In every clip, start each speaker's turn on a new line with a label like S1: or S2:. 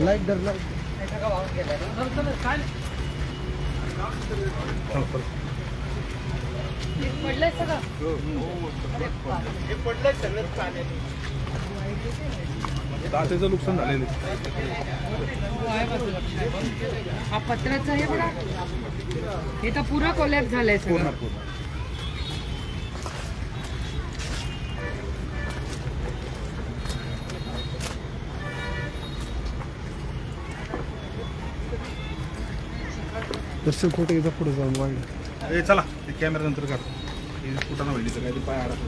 S1: Light धर light
S2: पडलंय सगळं
S3: दातेचं नुकसान झालेलं
S2: हा पत्राचं हे बघा. हे तर पुरं कोलॅप झालंय सगळं.
S1: दर्शन खोटे एकदा पुढे जाऊन वाढलं.
S3: ए चला ते कॅमेरा नंतर काढ. हे फुटाणा वहिनीचं काय ते पाय
S1: असता.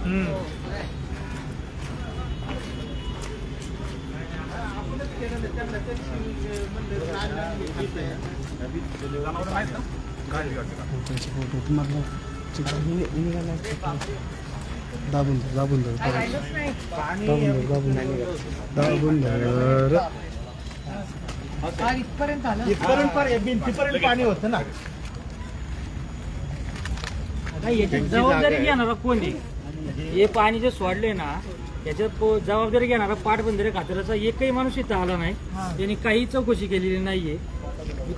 S1: दाबून धर दाबून धर दाबून धर दाबून धर. दाबून धर.
S2: फार इथपर्यंत आलं.
S4: इथपर्यंत पार या भिंतीपर्यंत पाणी होतं ना.
S5: नाही याची जबाबदारी घेणारा कोण आहे? हे पाणी जे सोडले ना याच्यात को- जबाबदारी घेणारा पाटबंधारे खात्याचा एकही माणूस इथं आला नाही. त्यांनी काही चौकशी केलेली नाहीये.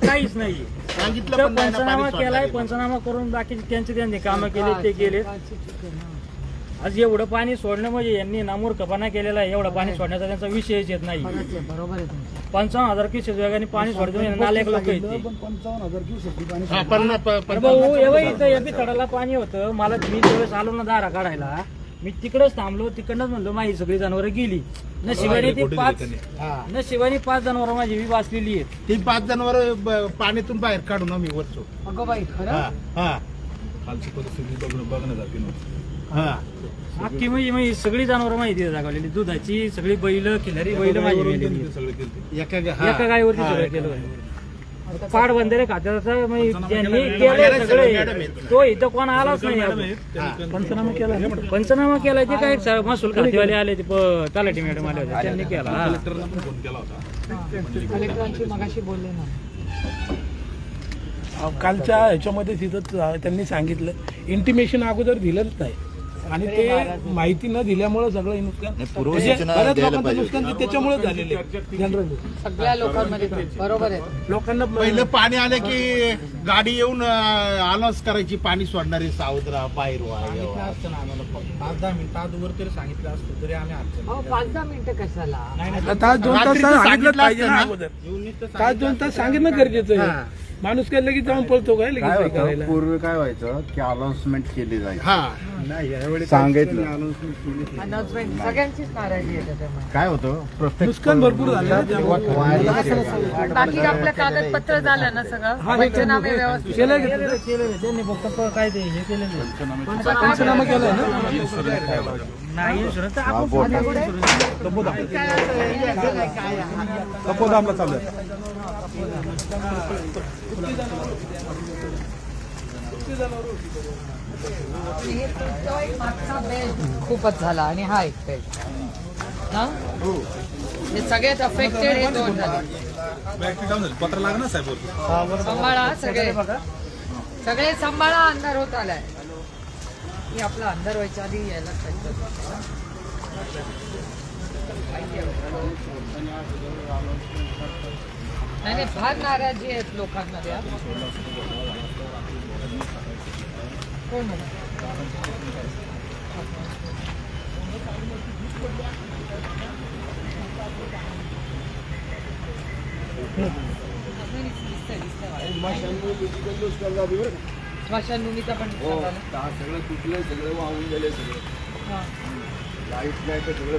S5: काहीच नाहीये.
S4: सांगितलं
S5: इथं
S4: पण नाही ना
S5: पंचनामा
S4: पाणी
S5: केलाय
S4: सोडणार
S5: पंचनामा करून बाकी त्यांचे त्यांनी कामं केले ते केले. आज एवढं पाणी सोडणं म्हणजे यांनी नामूर्खपणा केलेला आहे. एवढं पाणी सोडण्याचा त्यांचा विषयच येत नाही.
S2: बरोबर आहे.
S5: पंचावन्न हजार क्युसेक वेगाने पाणी सोडतो नालेक लोक येते
S1: पण पंचावन्न हजार दिवसाची पाणी
S4: हा, पन्नास प-
S5: अरे
S4: पन्नास-
S5: भाऊ एवढं इथं एपी तडाला पाणी होतं. मला मी ज्यावेळेस आलो ना दारा काढायला मी तिकडच थांबलो. तिकडनंच म्हणलो माझी सगळी जनावरं गेली. नशिबाने ती पाच
S4: हा.
S5: नशिबाने पाच जनावरं माझी मी वाचलेली आहेत.
S4: ती पाच जनावर पाण्यातून बाहेर काढून आम्ही वरचो.
S2: अगं बाई खरं?
S4: हा हा.
S3: खालची परिस्थिती बघणं बघण्यासारखी नव्हती
S4: हा.
S5: अख्खी म्हणजे माझी सगळी जनावरं माहिती दाखवलेली. दुधाची सगळी बैल खिलारी बैल माझी.
S4: एका गा- हा.
S5: एका गायीवरती
S4: हा,
S5: सगळं
S4: एका
S5: केलं.
S4: गायीवर.
S5: पाड बंदरे खात्याचा म्हणजे ज्यांनी केलं सगळे. तो इथं कोण आलाच नाही
S3: मॅडम त्यांनी
S5: पंचनामा केला. पंचनामा केला ते काय स- महसूल खातेवाले आले ते प- तलाठी मॅडम आले होते. त्यांनी केला. हा.
S3: कलेक्टरना पण फोन केला होता.
S2: कलेक्टरांची मगाशी बोलले ना
S6: कालच्या ह्याच्यामध्ये तिथं त्यांनी सांगितलं. इंटिमेशन अगोदर दिलंच नाही. आणि ते माहिती न दिल्यामुळे सगळं नुकसान म्हणजे बऱ्याच लोकांचं नुकसान ते त्याच्यामुळे झालेले जनरली
S2: सगळ्या लोकांमध्ये बरोबर आहे.
S6: लोकांना
S4: पहिलं पाणी आलं की गाडी येऊन अनाऊन्स करायची पाणी सोडणारी सावधरा बाहेर हे व्हा.
S6: पाच दहा मिनिटं अगोदर तरी सांगितलं असतं तरी आम्ही
S2: पाच दहा मिनिटं कशाला?
S6: तास दोन तास
S4: रात्रीचं
S6: सांगितलं
S4: सांगितलं
S6: पाहिजे
S4: असतं
S6: ना.
S4: ना.
S6: अगोदर तास दोन तास सांगितलं गरजेचं आहे. माणूस काय लगेच जाऊन पळतो काय लगेच
S7: काय
S6: हे
S7: होतं
S6: करायला?
S7: पूर्वी काय व्हायचं? की अनाउन्समेंट केली जायची.
S4: हा.
S7: सांगितलं.
S2: अनाउन्समेंट सगळ्यांचीच नाराजी आहे त्याच्यामुळे.
S7: काय होतं? प्रत्येक
S6: नुकसान भरपूर झालं ना त्यामुळे.
S2: बाकी आपलं कागदपत्र झालं ना सगळं. पंचनामे व्यवस्थित
S6: केलं.
S5: त्यांनी फक्त काय ते हे.
S6: पंचनामा केलाय ना?
S5: नाही insurance तर आपण
S7: बोटा.
S3: तपोदामला चालू आहे.
S2: खूपच झाला आणि हा एक पेट हा? हे सगळ्यात अफेक्टेड हे दोन झाले.
S3: पत्र लागणार साहेब
S2: सांभाळा सगळे. सगळे सांभाळा अंधार होत आलाय. मी आपला अंधार व्हायच्या आधी यायला पाहिजे नाही फार नाराजी आहेत लोकांमध्ये हा. कोण? स्मशानभूमीचा पण झालं.
S7: सगळं तुटलं सगळं वाहून गेले सगळं
S2: हा.
S7: लाइट नाही तर सगळं